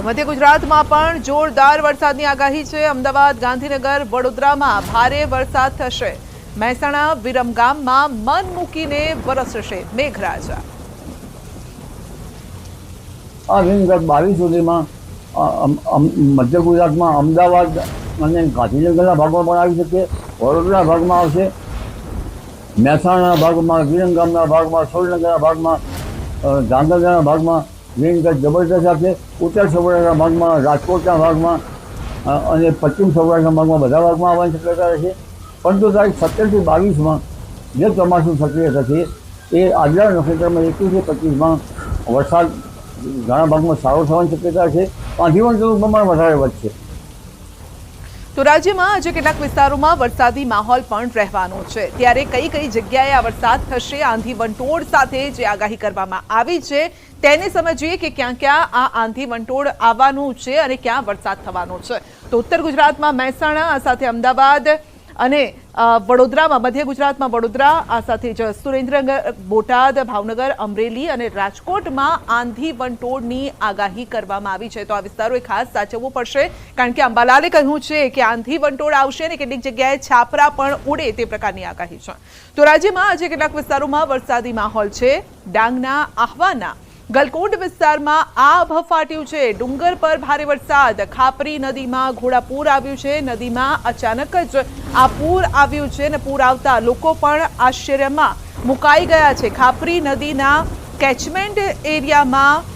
મધ્ય ગુજરાતમાં પણ જોરદાર વરસાદની આગાહી છે. અમદાવાદ, ગાંધીનગર, વડોદરામાં ભારે વરસાદ થશે. મહેસાણા, વિરમગામમાં મન મૂકીને વરસશે મેઘરાજા. આ વિંગત બાવીસ સુધીમાં મધ્ય ગુજરાતમાં અમદાવાદ અને ગાંધીનગરના ભાગમાં પણ આવી શકે. વડોદરા ભાગમાં આવશે. મહેસાણાના ભાગમાં, વિરમગામના ભાગમાં, સુરેન્દ્રનગરના ભાગમાં ગાંધીનગરના ભાગમાં વિંગત જબરદસ્ત આપશે ઉત્તર સૌરાષ્ટ્રના ભાગમાં, રાજકોટના ભાગમાં અને પશ્ચિમ સૌરાષ્ટ્રના ભાગમાં બધા ભાગમાં આવવાની શક્યતા રહેશે. પરંતુ તારીખ સત્તરથી બાવીસમાં જે ચોમાસું સક્રિય થશે, એ આગલા નક્ષત્રમાં એકવીસથી પચીસમાં વરસાદ ઘણા ભાગમાં સારો થવાની શક્યતા છે. આંધીવંતનું પ્રમાણ વધારે વધશે. તો રાજ્યમાં આજે કેટલાક વિસ્તારોમાં વરસાદી માહોલ પણ રહેવાનો છે. ત્યારે કઈ કઈ જગ્યાએ આ વરસાદ થશે? આંધી વંટોળ સાથે જે આગાહી કરવામાં આવી છે તેને સમજીએ કે ક્યાં ક્યાં આ આંધી વંટોળ આવવાનું છે અને ક્યાં વરસાદ થવાનો છે. તો ઉત્તર ગુજરાતમાં મહેસાણા, આ સાથે અમદાવાદ અને વડોદરામાં, મધ્ય ગુજરાતમાં વડોદરા, આ સાથે જ સુરેન્દ્રનગર, બોટાદ, ભાવનગર, અમરેલી અને રાજકોટમાં આંધી વંટોળની આગાહી કરવામાં આવી છે. તો આ વિસ્તારોએ ખાસ સાચવવું પડશે, કારણ કે અંબાલાલે કહ્યું છે કે આંધી વંટોળ આવશે અને કેટલીક જગ્યાએ છાપરા પણ ઉડે તે પ્રકારની આગાહી છે. તો રાજ્યમાં આજે કેટલાક વિસ્તારોમાં વરસાદી માહોલ છે. ડાંગના, આહવાના ગલકોટ વિસ્તારમાં આભ ફાટ્યું છે. ડુંગર પર ભારે વરસાદ. ખાપરી નદીમાં ઘોડાપૂર આવ્યું છે. નદીમાં અચાનક જ આ પૂર આવ્યું છે અને પૂર આવતા લોકો પણ આશ્ચર્યમાં મુકાઈ ગયા છે. ખાપરી નદીના કેચમેન્ટ એરિયામાં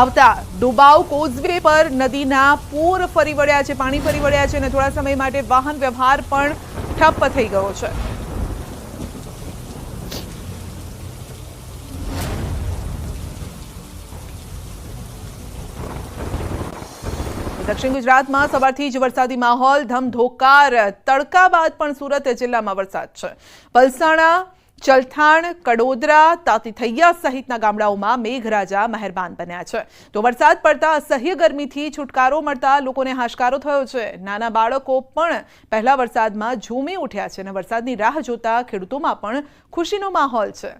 આવતા ડુબાવ કોઝવે પર નદીના પૂર ફરી વળ્યા છે, પાણી ફરી વળ્યા છે અને થોડા સમય માટે વાહન વ્યવહાર પણ ઠપ્પ થઈ ગયો છે. દક્ષિણ ગુજરાતમાં સવારથી જ વરસાદી માહોલ, ધમધોકાર, તડકા બાદ પણ સુરત જિલ્લામાં વરસાદ છે. પલસાણા, ચલથાણ, કડોદરા, તાતીથૈયા સહિતના ગામડાઓમાં મેઘરાજા મહેરબાન બન્યા છે. તો વરસાદ પડતા અસહ્ય ગરમીથી છુટકારો મળતા લોકોને હાશકારો થયો છે. નાના બાળકો પણ પહેલા વરસાદમાં ઝૂમી ઉઠ્યા છે અને વરસાદની રાહ જોતા ખેડૂતોમાં પણ ખુશીનો માહોલ છે.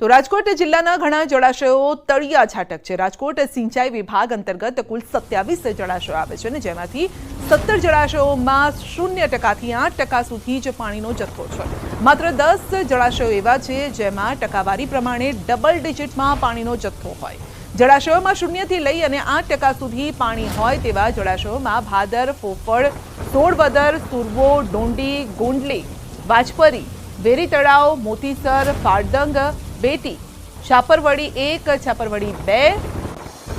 તો રાજકોટ જિલ્લાના ઘણા જળાશયો તળિયા છાટક છે. રાજકોટ સિંચાઈ વિભાગ અંતર્ગત કુલ સત્યાવીસ જળાશયો આવે છે અને જેમાંથી સત્તર જળાશયોમાં શૂન્ય ટકાથી આઠ ટકા સુધી જ પાણીનો જથ્થો છે. માત્ર દસ જળાશયો એવા છે જેમાં ટકાવારી પ્રમાણે ડબલ ડિજિટમાં પાણીનો જથ્થો હોય. જળાશયોમાં શૂન્યથી લઈ અને આઠ ટકા સુધી પાણી હોય તેવા જળાશયોમાં ભાદર ફોફળ સોળવદર સુરવો ડોંડી, ગોંડલી, વાજપરી, વેરી તળાવ, મોતીસર, ફાળદંગ બેટી છાપરવડી એક, છાપરવડી બે,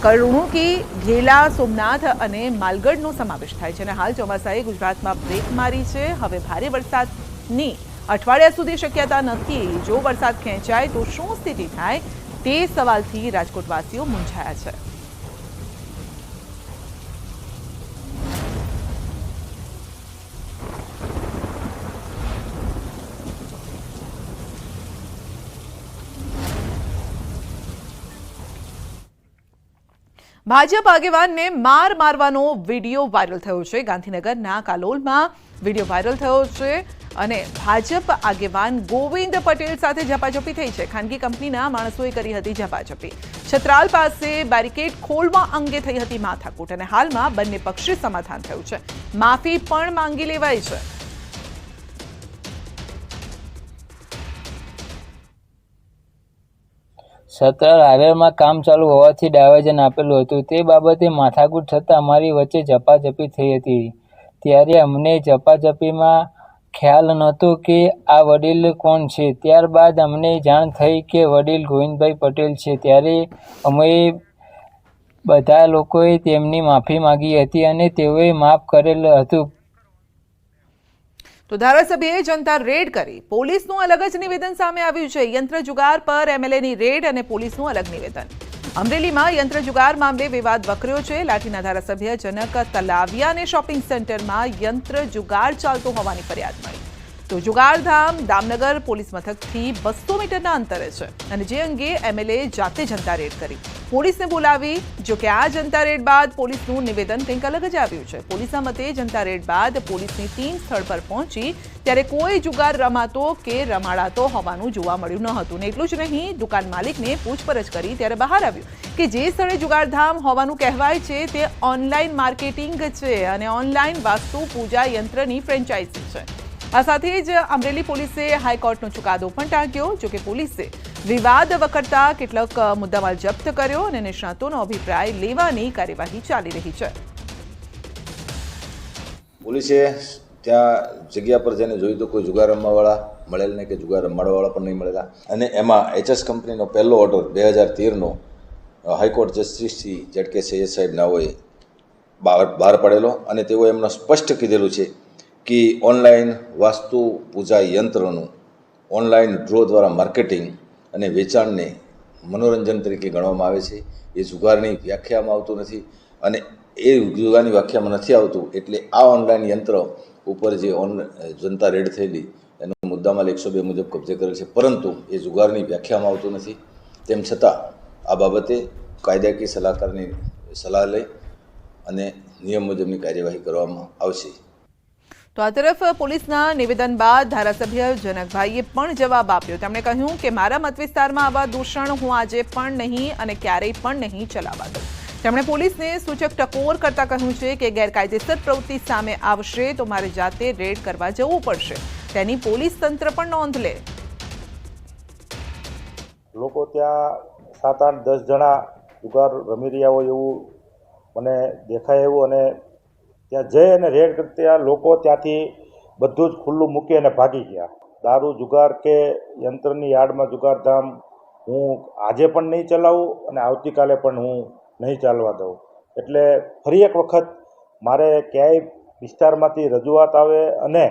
કરુણુકી, ઘેલા, સોમનાથ અને માલગઢનો સમાવેશ થાય છે. અને હાલ ચોમાસાએ ગુજરાતમાં બ્રેક મારી છે. હવે ભારે વરસાદની અઠવાડિયા સુધી શક્યતા નથી. જો વરસાદ ખેંચાય તો શું સ્થિતિ થાય તે સવાલથી રાજકોટવાસીઓ મૂંઝાયા છે. ભાજપ આગેવાનને માર મારવાનો વીડિયો વાયરલ થયો છે. ગાંધીનગરના કાલોલમાં વીડિયો વાયરલ થયો છે અને ભાજપ આગેવાન ગોવિંદ પટેલ સાથે ઝપાઝપી થઈ છે. ખાનગી કંપનીના માણસોએ કરી હતી ઝપાઝપી. છત્રાલ પાસે બેરિકેડ ખોલવા અંગે થઈ હતી માથાકૂટ અને હાલમાં બંને પક્ષે સમાધાન થયું છે. માફી પણ માંગી લેવાઈ છે. સત્તર હારેરમાં કામ ચાલુ હોવાથી ડાયવર્જન આપેલું હતું. તે બાબતે માથાકૂટ થતાં અમારી વચ્ચે ઝપાઝપી થઈ હતી. ત્યારે અમને ઝપાઝપીમાં ખ્યાલ નહોતો કે આ વડીલ કોણ છે. ત્યારબાદ અમને જાણ થઈ કે વડીલ ગોવિંદભાઈ પટેલ છે. ત્યારે અમે બધા લોકોએ તેમની માફી માગી હતી અને તેઓએ માફ કરેલ હતું. તો ધારાસભ્યએ જનતા રેડ કરી. પોલીસનું અલગ જ નિવેદન સામે આવ્યું છે. યંત્ર જુગાર પર એમએલએની રેડ અને પોલીસનું અલગ નિવેદન. અમરેલીમાં યંત્ર જુગાર મામલે વિવાદ વકર્યો છે. લાઠીના ધારાસભ્ય જનક તલાવિયાને શોપિંગ સેન્ટરમાં યંત્ર જુગાર ચાલતો હોવાની ફરિયાદ મળી. તો જુગારધામ દામનગર પોલીસ મથકથી બસો મીટરના અંતરે છે અને જે અંગે એમએલએ જાતે જનતા રેડ કરી. પોલીસને બોલાવી, જો કે આ જનતા રેડ બાદ પોલીસનું નિવેદન કંઈક અલગ જ આવ્યું છે. પોલીસના મતે જનતા રેડ બાદ પોલીસની ટીમ સ્થળ પર પહોંચી, ત્યારે કોઈ જુગાર રમાતો કે રમાડાતો હોવાનું જોવા મળ્યું ન હતું. ને એટલું જ નહીં, દુકાન માલિકને પૂછપરછ કરી ત્યારે બહાર આવ્યું કે જે સ્થળે જુગારધામ હોવાનું કહેવાય છે, તે ઓનલાઈન માર્કેટિંગ છે અને ઓનલાઈન વાસ્તુ પૂજા યંત્રની ફ્રેન્ચાઇઝી છે. આ સાથે જ અમરેલી પોલીસે હાઈકોર્ટનો ચુકાદો પણ ટાંક્યો, જો કે પોલીસે વિવાદ વખતતા કેટલાક મુદ્દામાલ જપ્ત કર્યો અને નિષ્ણાતોનો અભિપ્રાય લેવાની કાર્યવાહી ચાલી રહી છે. પોલીસે ત્યાં જગ્યા પર જઈને જોયું તો કોઈ જુગાર રમવાવાળા મળેલ નહીં કે જુગાર રમાડવાવાળા પણ નહીં મળેલા. અને એમાં એચએસ કંપનીનો પહેલો ઓર્ડર બે હજાર તેરનો હાઈકોર્ટ જસ્ટિસથી જેડ સૈયદ સાહેબ નાઓએ બહાર બહાર પડેલો અને તેઓ એમણે સ્પષ્ટ કીધેલું છે કે ઓનલાઈન વાસ્તુ પૂજા યંત્રનું ઓનલાઈન ડ્રો દ્વારા માર્કેટિંગ અને વેચાણને મનોરંજન તરીકે ગણવામાં આવે છે. એ જુગારની વ્યાખ્યામાં આવતું નથી અને એ જુગારની વ્યાખ્યામાં નથી આવતું એટલે આ ઓનલાઈન યંત્ર ઉપર જે ઓન જનતા રેડ થયેલી એનો મુદ્દામાલ એકસો બે મુજબ કબજે કરેલ છે. પરંતુ એ જુગારની વ્યાખ્યામાં આવતું નથી. તેમ છતાં આ બાબતે કાયદાકીય સલાહકારની સલાહ લઈ અને નિયમ મુજબની કાર્યવાહી કરવામાં આવશે. તો આ તરફ પોલીસના નિવેદન બાદ ધારાસભ્ય જનકભાઈએ પણ જવાબ આપ્યો. તેમણે કહ્યું કે મારા મત વિસ્તારમાં આવા દૂષણ હું આજે પણ નહીં અને ક્યારેય પણ નહીં ચલાવવા દઉં તેમણે પોલીસને સૂચક ટકોર કરતા કહ્યું છે કે ગેરકાયદેસર પ્રવૃત્તિ સામે આવશે તો મારે જાતે રેડ કરવા જવું પડશે. તેની પોલીસ તંત્ર પણ નોંધ લે. લોકો ત્યાં સાત આઠ દસ જણા જુગાર રમી રહ્યા હોય એવું મને દેખાય એવું અને ત્યાં જઈ અને રેડ કરતા લોકો ત્યાંથી બધું જ ખુલ્લું મૂકી અને ભાગી ગયા. દારૂ, જુગાર કે યંત્રની યાર્ડમાં જુગારધામ હું આજે પણ નહીં ચલાવું અને આવતીકાલે પણ હું નહીં ચાલવા દઉં. એટલે ફરી એક વખત મારે ક્યાંય વિસ્તારમાંથી રજૂઆત આવે અને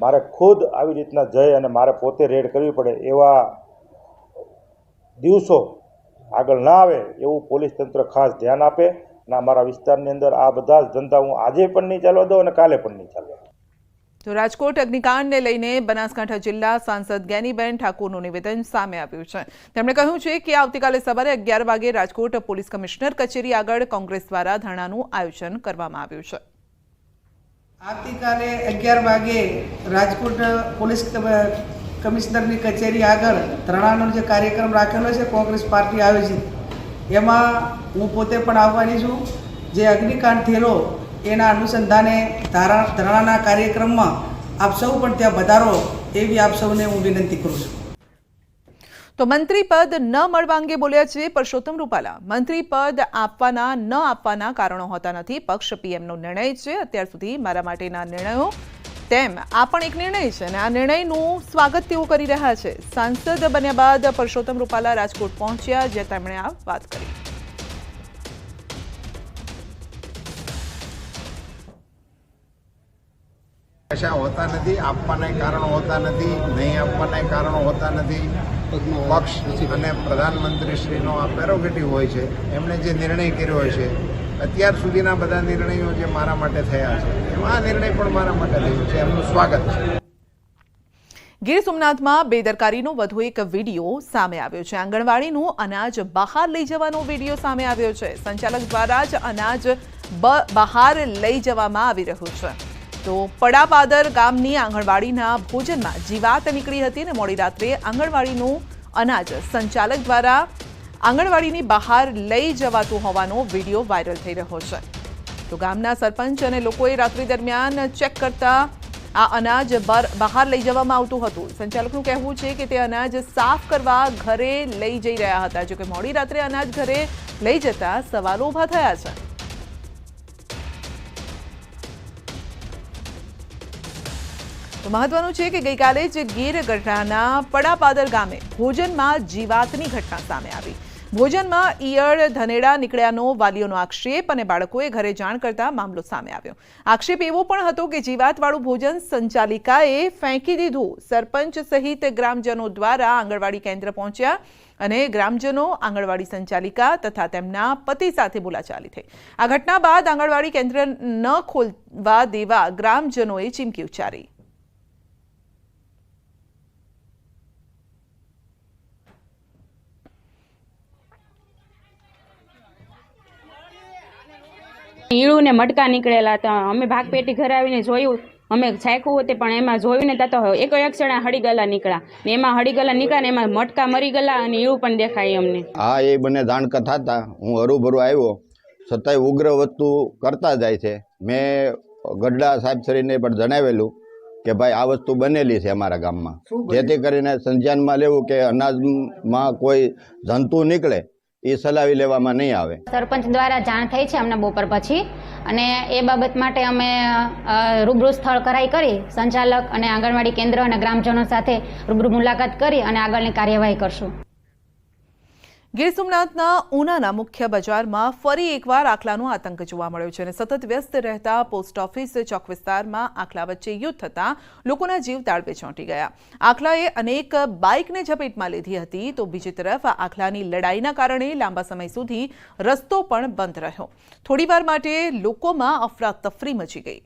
મારે ખુદ આવી રીતના જઈ અને મારે પોતે રેડ કરવી પડે એવા દિવસો આગળ ના આવે એવું પોલીસ તંત્ર ખાસ ધ્યાન આપે અને અમારા વિસ્તારની અંદર આ બધા જ ધંધા હું આજે પણ નહીં ચાલવા દઉં અને કાલે પણ નહીં ચાલવા તો રાજકોટ અગ્નિકાંડને લઈને બનાસકાંઠા જિલ્લા સાંસદ જ્ઞાનીબેન ઠાકુરનું નિવેદન સામે આવ્યું છે. તેમણે કહ્યું છે કે આવતીકાલે સવારે અગિયાર વાગે રાજકોટ પોલીસ કમિશનર કચેરી આગળ કોંગ્રેસ દ્વારા ધરણાનું આયોજન કરવામાં આવ્યું છે. આવતીકાલે અગિયાર વાગે રાજકોટ પોલીસ કમિશનરની કચેરી આગળ ધરણાનો જે કાર્યક્રમ રાખેલો છે કોંગ્રેસ પાર્ટી આયોજિત. એમાં હું પોતે પણ આવવાની છું. જે અગ્નિકાંડ થયેલો, એના અનુસંધાને ધારા, ધરણાના કાર્યક્રમમાં આપ સૌ પણ ત્યાં વધારો એવી આપ સૌને હું વિનંતી કરું છું. તો મંત્રી પદ ન મળવા અંગે બોલ્યા છે પરસોત્તમ રૂપાલા. મંત્રી પદ આપવાના, ન આપવાના કારણો હોતા નથી. પક્ષ પીએમનો નિર્ણય છે. અત્યાર સુધી મારા માટેના નિર્ણયો તેમ આ પણ એક નિર્ણય છે અને આ નિર્ણયનું સ્વાગત તેઓ કરી રહ્યા છે. સાંસદ બન્યા બાદ પરસોત્તમ રૂપાલા રાજકોટ પહોંચ્યા, જ્યાં તેમણે આ વાત કરી. કશા હોતા નથી, આપવાના કારણો હોતા નથી, નહીં આપવાના કારણો હોતા નથી. પક્ષ અને પ્રધાનમંત્રીશ્રીનો આ પેરોગેટિવ હોય છે. એમણે જે નિર્ણય કર્યો હોય છે અત્યાર સુધીના બધા નિર્ણયો જે મારા માટે થયા છે, એમાં આ નિર્ણય પણ મારા માટે થયો છે, એમનું સ્વાગત છે. ગીર સોમનાથમાં બેદરકારીનો વધુ એક વીડિયો સામે આવ્યો છે. આંગણવાડીનું અનાજ બહાર લઈ જવાનો વીડિયો સામે આવ્યો છે. સંચાલક દ્વારા જ અનાજ બહાર લઈ જવામાં આવી રહ્યું છે. તો પડાપાદર ગામની આંગણવાડીના ભોજનમાં જીવાત નીકળી હતી અને મોડી રાત્રે આંગણવાડીનું અનાજ સંચાલક દ્વારા આંગણવાડીની બહાર લઈ જવાતું હોવાનો વીડિયો વાયરલ થઈ રહ્યો છે. તો ગામના સરપંચ અને લોકોએ રાત્રિ દરમિયાન ચેક કરતા આ અનાજ બહાર લઈ જવામાં આવતું હતું. સંચાલકનું કહેવું છે કે તે અનાજ સાફ કરવા ઘરે લઈ જઈ રહ્યા હતા. જોકે મોડી રાત્રે અનાજ ઘરે લઈ જતા સવાલો ઊભા થયા છે. તો મહત્વનું છે કે ગઈકાલે જ ગીર ગઢડાના પડાપાદર ગામે ભોજનમાં જીવાતની ઘટના સામે આવી. ભોજનમાં ઈયળ, ધનેડા નીકળ્યાનો વાલીઓનો આક્ષેપ અને બાળકોએ ઘરે જાણ કરતા મામલો સામે આવ્યો. આક્ષેપ એવો પણ હતો કે જીવાતવાળું ભોજન સંચાલિકાએ ફેંકી દીધું. સરપંચ સહિત ગ્રામજનો દ્વારા આંગણવાડી કેન્દ્ર પહોંચ્યા અને ગ્રામજનો, આંગણવાડી સંચાલિકા તથા તેમના પતિ સાથે બોલાચાલી થઈ. આ ઘટના બાદ આંગણવાડી કેન્દ્ર ન ખોલવા દેવા ગ્રામજનોએ ચીમકી ઉચ્ચારી. ઈળું ને મટકા નીકળેલા હતા. અમે ભાગ પેટી ઘરે આવીને જોયું. અમે છાંક્યું હતું પણ એમાં જોયું ને ત્યાં તો એક એક ક્ષણા હળીગલા નીકળ્યા. ને એમાં હળીગલા નીકળ્યા ને એમાં મટકા મરી ગયેલા અને ઈળું પણ દેખાય અમને. હા એ બંને જાણકથા હતા. હું હરુભરું આવ્યો. છતાંય ઉગ્ર વસ્તુ કરતા જાય છે. મેં ગઢડા સાહેબ શ્રીને પણ જણાવેલું કે ભાઈ આ વસ્તુ બનેલી છે અમારા ગામમાં. જેથી કરીને સંજ્ઞાનમાં લેવું કે અનાજમાં કોઈ જંતુ નીકળે એ સલાવી લેવામાં નહીં આવે. સરપંચ દ્વારા જાણ થઈ છે અમને બપોર પછી અને એ બાબત માટે અમે રૂબરૂ સ્થળ કરાઈ કરી સંચાલક અને આંગણવાડી કેન્દ્ર અને ગ્રામજનો સાથે રૂબરૂ મુલાકાત કરી અને આગળની કાર્યવાહી કરશું. ગીર સોમનાથના ઉનાના મુખ્ય બજારમાં ફરી એકવાર આખલાનો આતંક જોવા મળ્યો છે અને સતત વ્યસ્ત રહેતા પોસ્ટ ઓફિસ ચોક વિસ્તારમાં આખલા વચ્ચે યુદ્ધ થતા લોકોના જીવ તાળવે ચોંટી ગયા. આખલાએ અનેક બાઇકને ઝપેટમાં લીધી હતી તો બીજી તરફ આખલાની લડાઈના કારણે લાંબા સમય સુધી રસ્તો પણ બંધ રહ્યો. થોડીવાર માટે લોકોમાં અફરાતફરી મચી ગઈ.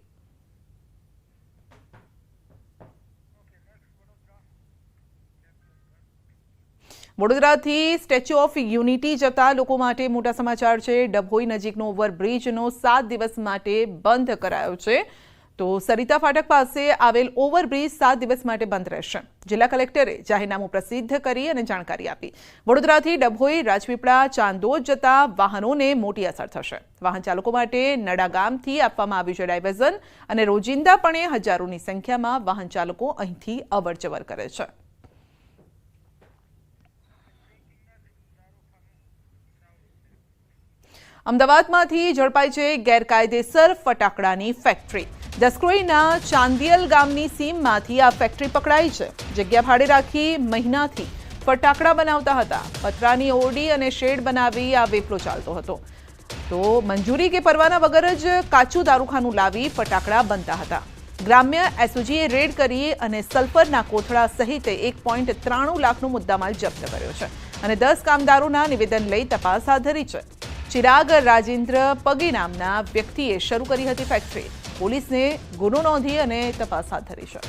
વડોદરાથી સ્ટેચ્યુ ઓફ યુનિટી જતા લોકો માટે મોટા સમાચાર છે. ડભોઈ નજીકનો ઓવરબ્રિજનો સાત દિવસ માટે બંધ કરાયો છે. તો સરિતા ફાટક પાસે આવેલ ઓવરબ્રિજ સાત દિવસ માટે બંધ રહેશે. જિલ્લા કલેક્ટરે જાહેરનામું પ્રસિદ્ધ કરી અને જાણકારી આપી. વડોદરાથી ડભોઈ, રાજપીપળા, ચાંદોદ જતા વાહનોને મોટી અસર થશે. વાહન ચાલકો માટે નડા ગામથી આપવામાં આવ્યું છે ડાયવર્ઝન અને રોજિંદાપણે હજારોની સંખ્યામાં વાહન ચાલકો અહીંથી અવરજવર કરે છે. અમદાવાદમાંથી ઝડપાઈ છે ગેરકાયદેસર ફટાકડાની ફેક્ટરી દસક્રોઈના ચાંદિયલ ગામની સીમમાંથી આ ફેક્ટરી પકડાઈ છે. જગ્યા ભાડે રાખી મહિનાથી ફટાકડા બનાવતા હતા. પતરાની ઓરડી અને શેડ બનાવી આ વેપલો ચાલતો હતો. તો મંજૂરી કે પરવાના વગર જ કાચું દારૂખાનું લાવી ફટાકડા બનતા હતા. ગ્રામ્ય એસઓજીએ રેડ કરી અને સલ્ફરના કોથળા સહિત એક પોઈન્ટ ત્રાણું લાખનો મુદ્દામાલ જપ્ત કર્યો છે. અને દસ કામદારોના નિવેદન લઈ તપાસ હાથ ધરી છે. ચિરાગ રાજેન્દ્ર પગી નામના વ્યક્તિએ શરૂ કરી હતી ફેક્ટરી પોલીસને ગુનો નોંધી અને તપાસ હાથ ધરી છે.